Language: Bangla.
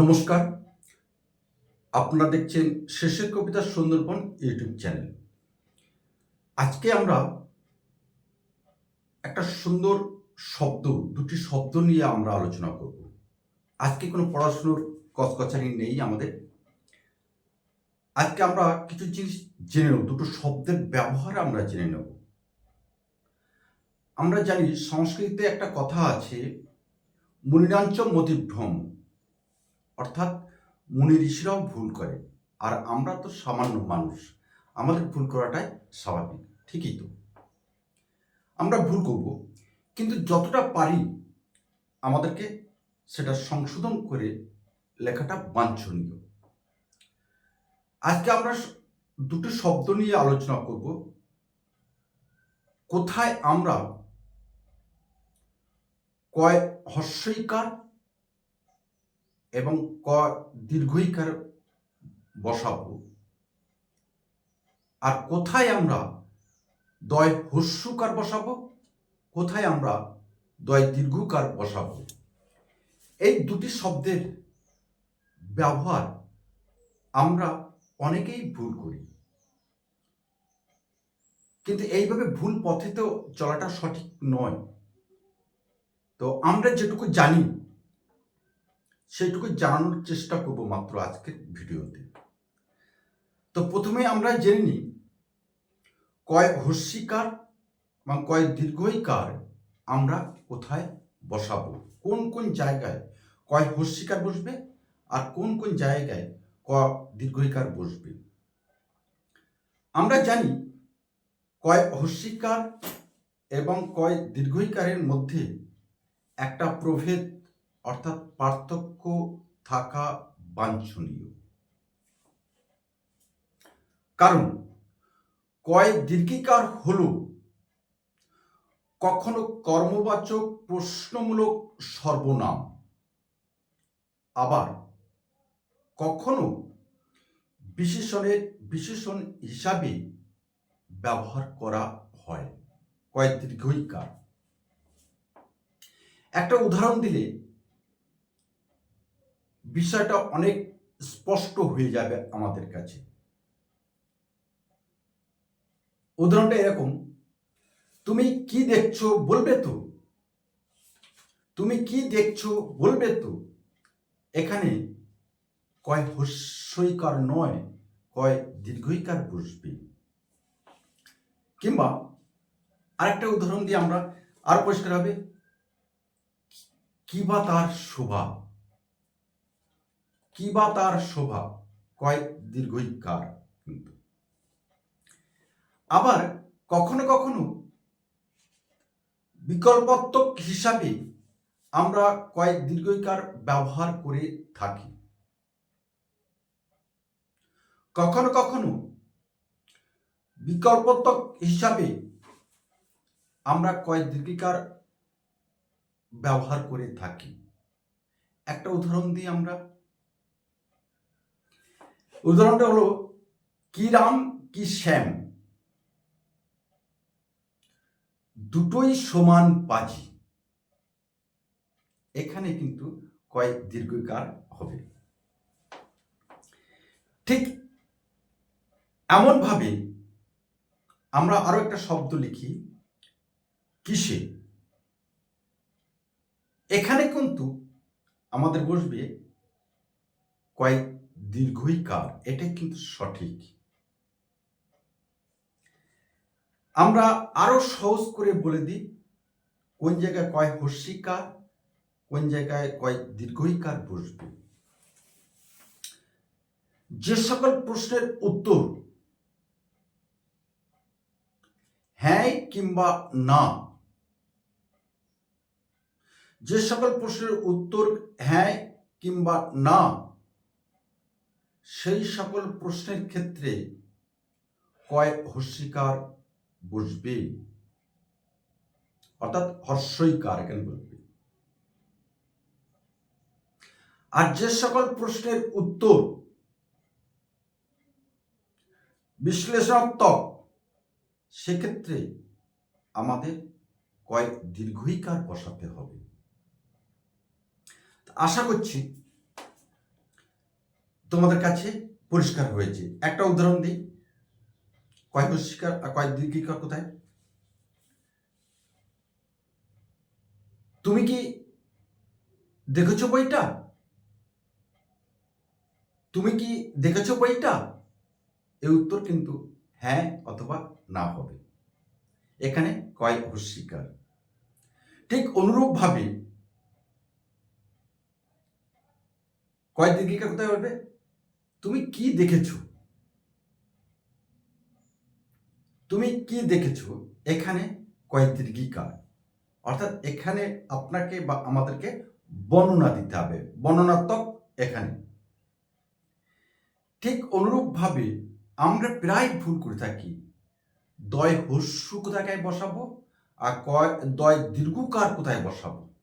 নমস্কার। আপনারা দেখছেন শেষের কবিতা সুন্দরবন ইউটিউব চ্যানেল। আজকে আমরা একটা সুন্দর শব্দ, দুটি শব্দ নিয়ে আমরা আলোচনা করব। আজকে কোনো পড়াশুনোর কচকচারি নেই আমাদের। আজকে আমরা কিছু জিনিস জেনে নেব, দুটো শব্দের ব্যবহার আমরা জেনে নেব। আমরা জানি সংস্কৃতিতে একটা কথা আছে মুনিরাঞ্চ মতিভ্রম। অর্থাৎ মুনি ঋষিরাও ভুল করে আর আমরা তো সামান্য মানুষ। আমাদের ভুল করাটাই স্বাভাবিক। ঠিকই তো। আমরা ভুল করব। কিন্তু যতটা পারি আমাদেরকে সেটা সংশোধন করে লেখাটা বাঞ্ছনীয়। আজকে আমরা দুটো শব্দ নিয়ে আলোচনা করব। কোথায় আমরা কয় হস্যইকার এবং ক দীর্ঘইকার বসাবো। আর কোথায় আমরা দয় হস্যকার বসাবো? কোথায় আমরা দয় দীর্ঘকার বসাবো? এই দুটি শব্দের ব্যবহার আমরা অনেকেই ভুল করি। কিন্তু এইভাবে ভুল পথে তো চলাটা সঠিক নয়। তো আমরা যেটুকু জানি সেইটুকু জানানোর চেষ্টা করব মাত্র আজকের ভিডিওতে। তো প্রথমে আমরা জেনে নিই, কয় হস্যিকার বা কয় দীর্ঘইকার আমরা কোথায় বসাবো? কোন কোন জায়গায় কয় হস্যিকার বসবে আর কোন কোন জায়গায় ক দীর্ঘইকার বসবে? আমরা জানি কয় হস্যিকার এবং কয় দীর্ঘইকারের মধ্যে একটা প্রভেদ অর্থাৎ পার্থক্য থাকা বাঞ্ছনীয়। কারণ কয় দীর্ঘিকার হল কখনো কর্মবাচক, প্রশ্নমূলক সর্বনাম। আবার কখনো বিশেষণের বিশেষণ হিসাবে ব্যবহার করা হয় কয় দীর্ঘইকার একটা উদাহরণ দিলে বিষয়টা অনেক স্পষ্ট হয়ে যাবে আমাদের কাছে। উদাহরণটা এরকম, তুমি কি দেখছ বলবে তো? তুমি কি দেখছ বলবে তো? এখানে কয় হস্যইকার নয়, কয় দীর্ঘইকার বসবে। কিংবা আরেকটা উদাহরণ দিয়ে আমরা আর পরিষ্কার হবে, কি বা তার শোভা? কি বা তার শোভা কয়েক দীর্ঘইকার কিন্তু। আবার কখনো কখনো বিকল্পাত্মক হিসাবে আমরা কয়েক দীর্ঘইকার ব্যবহার করে থাকি। কখনো কখনো বিকল্পাত্মক হিসাবে আমরা কয়েক দীর্ঘিকার ব্যবহার করে থাকি। একটা উদাহরণ দিই আমরা। উদাহরণটা হলো, কি রাম, কি শ্যাম? দুটোই সমান পাজি। এখানে কিন্তু কয়েক দীর্ঘকার হবে। ঠিক এমনভাবে আমরা আরও একটা শব্দ লিখি, কিসে? এখানে কিন্তু আমাদের বসবে কয়েক দীর্ঘইকার এটা কিন্তু সঠিক। আমরা আরও সহজ করে বলে দিই, কোন জায়গায় কয় হস্যিকার কোন জায়গায় কয় দীর্ঘইকার বসবে। যে সকল প্রশ্নের উত্তর হ্যাঁ কিংবা না, যে সকল প্রশ্নের উত্তর হ্যাঁ কিংবা না সেই সকল প্রশ্নের ক্ষেত্রে কয় হস্যিকার বসবে? অর্থাৎ হর্ষইকার এখানে বসবে? আর যে সকল প্রশ্নের উত্তর বিশ্লেষণাত্মক, সেক্ষেত্রে আমাদের কয়েক দীর্ঘইকার বসাতে হবে? আশা করছি তোমাদের কাছে পরিষ্কার হয়েছে। একটা উদাহরণ দিই। কয় হস্যিকার আর কয় দীর্ঘিকার কোথায়? তুমি কি দেখেছ বইটা? তুমি কি দেখেছ বইটা? এর উত্তর কিন্তু হ্যাঁ অথবা না হবে। এখানে কয় অস্বীকার ঠিক অনুরূপভাবে কয় দীর্ঘিকা কোথায় বলবে তুমি কি দেখেছ? তুমি কি দেখেছ এখানে কয় দীর্ঘিকা অর্থাৎ এখানে আপনাকে বা আমাদেরকে বর্ণনা দিতে হবে। বর্ণনাত্মক এখানে। ঠিক অনুরূপভাবে আমরা প্রায় ভুল করে থাকি। দয় হস্য কোথায় বসাবো? আর কয় দয় দীর্ঘকার কোথায় বসাবো?